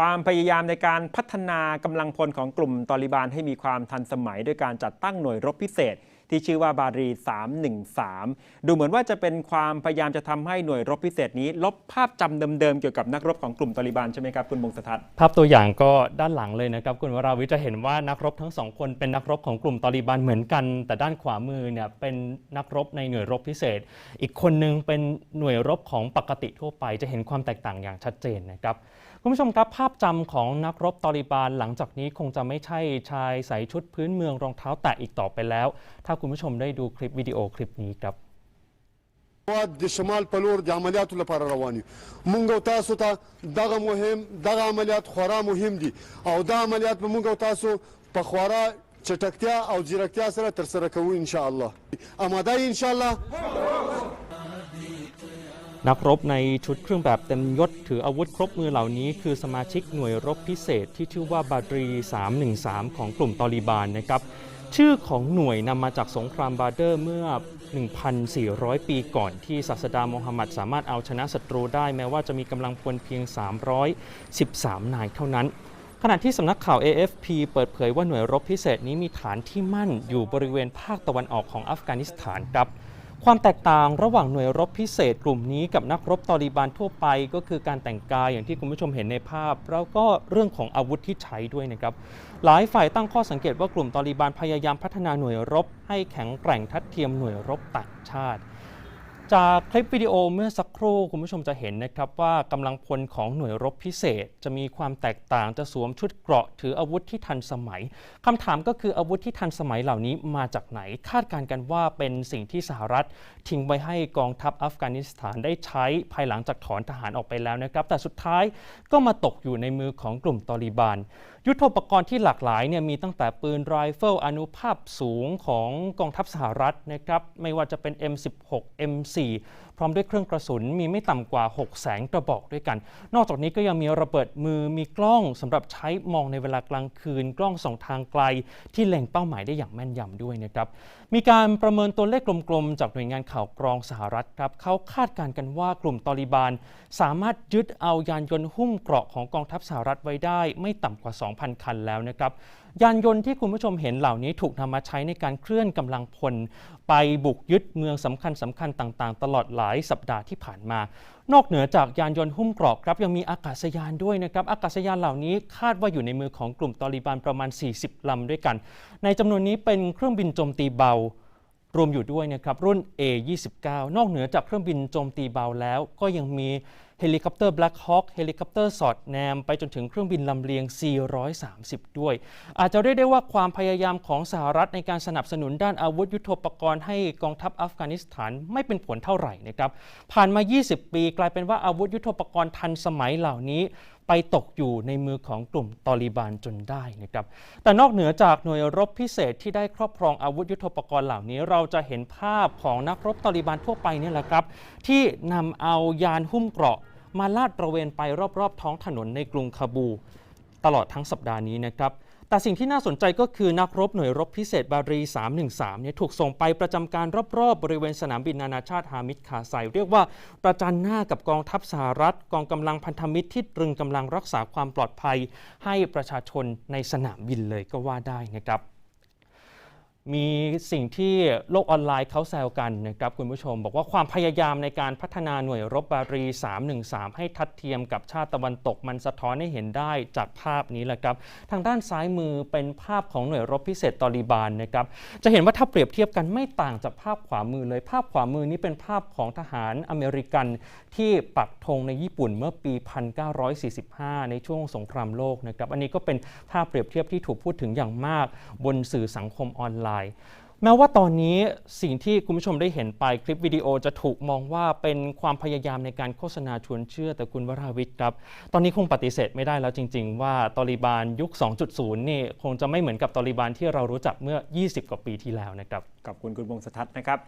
ความพยายามในการพัฒนากำลังพลของกลุ่มตอริบานให้มีความทันสมัยด้วยการจัดตั้งหน่วยรบพิเศษ ที่ชื่อว่าบารี 313 ดูเหมือนว่าจะเป็นความพยายามจะทำให้หน่วยรบพิเศษนี้ ลบภาพจำเดิมๆเกี่ยวกับนักรบของกลุ่มตอริบานใช่ไหมครับคุณมงสทัศน์ภาพตัวอย่างก็ด้านหลังเลยนะครับคุณวราวิจะเห็นว่านักรบทั้งสองคนเป็นนักรบของกลุ่มตอริบันเหมือนกัน แต่ด้านขวามือเนี่ยเป็นนักรบในหน่วยรบพิเศษ อีกคนนึงเป็นหน่วยรบของปกติทั่วไป จะเห็นความแตกต่างอย่างชัดเจนนะครับคุณผู้ชมครับภาพจำของนักรบตอริบานหลังจากนี้คงจะไม่ใช่ชายใส่ชุดพื้นเมืองรองเท้าแตะอีกต่อไปแล้ว ถ้าคุณผู้ชมได้ดูคลิปวิดีโอคลิปนี้ครับ مواد د شمال په لور د عملیاتو لپاره روان یو مونږ او تاسو ته دغه مهم دغه عملیات خورا مهم دي او دا عملیات به مونږ او تاسو په خورا چټکتیا او ځیرکتیا سره تر سره کوو ان شاء الله اماده یې ان شاء الله นักรบในชุดเครื่องแบบเต็มยศถืออาวุธครบมือเหล่านี้ คือสมาชิกหน่วยรบพิเศษที่ชื่อว่าบาดรี 313 ของกลุ่มตอริบานนะครับ ชื่อของหน่วยนำมาจากสงครามบาเดอร์เมื่อ 1,400 ปีก่อนที่ศาสดาโมฮัมหมัดสามารถเอาชนะศัตรูได้แม้ว่าจะมีกำลังพลเพียง 313 นายเท่านั้น ขณะที่สำนักข่าว AFP เปิดเผยว่าหน่วยรบพิเศษนี้มีฐานที่มั่นอยู่บริเวณภาคตะวันออกของอัฟกานิสถานครับ ความแตกต่างระหว่างหน่วยรบพิเศษกลุ่มนี้กับนักรบตอริบานทั่วไปก็คือการแต่งกายอย่างที่คุณผู้ชมเห็นในภาพ แล้วก็เรื่องของอาวุธที่ใช้ด้วยนะครับ หลายฝ่ายตั้งข้อสังเกตว่ากลุ่มตอริบานพยายามพัฒนาหน่วยรบ ให้แข็งแกร่งทัดเทียมหน่วยรบต่างชาติ จากคลิปวิดีโอเมื่อสักครู่คุณผู้ชมจะเห็นนะครับว่ากำลังพลของหน่วยรบพิเศษ จะมีความแตกต่างจะสวมชุดเกราะถืออาวุธที่ทันสมัยคำถามก็คืออาวุธที่ทันสมัยเหล่านี้มาจากไหน คาดการณ์กันว่าเป็นสิ่งที่สหรัฐ ทิ้งไว้ให้กองทัพอัฟกานิสถานได้ใช้ภายหลังจากถอนทหารออกไปแล้วนะครับ แต่สุดท้ายก็มาตกอยู่ในมือของกลุ่มตอริบาน ยุทโธปกรณ์ที่หลากหลายเนี่ยมีตั้งแต่ปืนไรเฟิลอนุภาพสูงของกองทัพสหรัฐนะครับไม่ว่าจะเป็น M16 M4 พร้อมด้วยเครื่องกระสุนมีไม่ต่ำกว่า6แสนกระบอกด้วยกัน นอกจากนี้ก็ยังมีระเบิดมือมีกล้องสำหรับใช้มองในเวลากลางคืน กล้องส่องทางไกล ที่เล็งเป้าหมายได้อย่างแม่นยำด้วยนะครับมีการประเมินตัวเลขกลมๆ จากหน่วยงานข่าวกรองสหรัฐครับเขาคาดการณ์กันว่ากลุ่มตอริบาน สามารถยึดเอายานยนต์หุ้มเกราะของกองทัพสหรัฐไว้ได้ ไม่ต่ำกว่า 2,000 คันแล้วนะครับ ยานยนต์ที่คุณผู้ชมเห็นเหล่านี้ถูกนำมาใช้ในการเคลื่อนกำลังพล ไปบุกยึดเมืองสำคัญสำคัญต่างๆ ตลอดหลายสัปดาห์ที่ผ่านมา นอกเหนือจากยานยนต์หุ้มเกราะครับยังมีอากาศยานด้วยนะครับอากาศยานเหล่านี้คาดว่าอยู่ในมือของกลุ่มตอริบานประมาณ 40 ลำด้วยกัน ในจำนวนนี้เป็นเครื่องบินโจมตีเบา รวมอยู่ด้วยนะครับรุ่น A29 นอกเหนือจากเครื่องบินโจมตีเบาแล้ว ก็ยังมีเฮลิคอปเตอร์ Black Hawk เฮลิคอปเตอร์สอดแนม ไปจนถึงเครื่องบินลำเลียง430 ด้วย อาจจะเรียกได้ว่าความพยายามของสหรัฐในการสนับสนุนด้านอาวุธยุโทโธปกรณ์ให้กองทัพอัฟกานิสถานไม่เป็นผลเท่าไหร่นะครับผ่านมา 20 ปีกลายเป็นว่าอาวุธยุโทโธปกรณ์ทันสมัยเหล่านี้ ไปตกอยู่ในมือของกลุ่มตอริบานจนได้นะครับ แต่นอกเหนือจากหน่วยรบพิเศษที่ได้ครอบครองอาวุธยุโทโธปกรณ์เหล่านี้ เราจะเห็นภาพของนักรบตอริบานทั่วไปนี่แหละครับ ที่นำเอายานหุ้มเกราะ มาลาดตระเวนไปรอบๆ ท้องถนนในกรุงคาบู ตลอดทั้งสัปดาห์นี้นะครับ แต่สิ่งที่น่าสนใจก็คือนักรบหน่วยรบพิเศษบารี 313 เนี่ยถูกส่งไปประจำการรอบๆบริเวณสนามบินนานาชาติฮามิดคาไซ เรียกว่าประจันหน้ากับกองทัพสหรัฐ กองกำลังพันธมิตรที่ตรึงกำลังรักษาความปลอดภัย ให้ประชาชนในสนามบินเลยก็ว่าได้นะครับ มีสิ่งที่โลกออนไลน์เขาแซวกันนะครับคุณผู้ชม บอกว่าความพยายามในการพัฒนาหน่วยรบบารี 313 ให้ทัดเทียมกับชาติตะวันตกมันสะท้อนให้เห็นได้จากภาพนี้แหละครับ ทางด้านซ้ายมือเป็นภาพของหน่วยรบพิเศษตอริบานนะครับจะเห็นว่าถ้าเปรียบเทียบกันไม่ต่างจากภาพขวามือเลย ภาพขวามือนี้เป็นภาพของทหารอเมริกันที่ปักธงในญี่ปุ่นเมื่อปี 1945 ในช่วงสงครามโลกนะครับอันนี้ก็เป็นภาพเปรียบเทียบที่ถูกพูดถึงอย่างมากบนสื่อสังคมออนไลน์แม้ว่าตอนนี้สิ่งที่คุณผู้ชมได้เห็นไปคลิปวิดีโอจะถูกมองว่าเป็นความพยายามในการโฆษณาชวนเชื่อแต่คุณวราวิทย์ครับ ตอนนี้คงปฏิเสธไม่ได้แล้วจริง ๆ ว่าตอริบานยุค 2.0 นี่คงจะไม่เหมือนกับตอริบานที่เรารู้จักเมื่อ 20 กว่าปีที่แล้วนะครับ ขอบคุณคุณวงศทัศน์นะครับ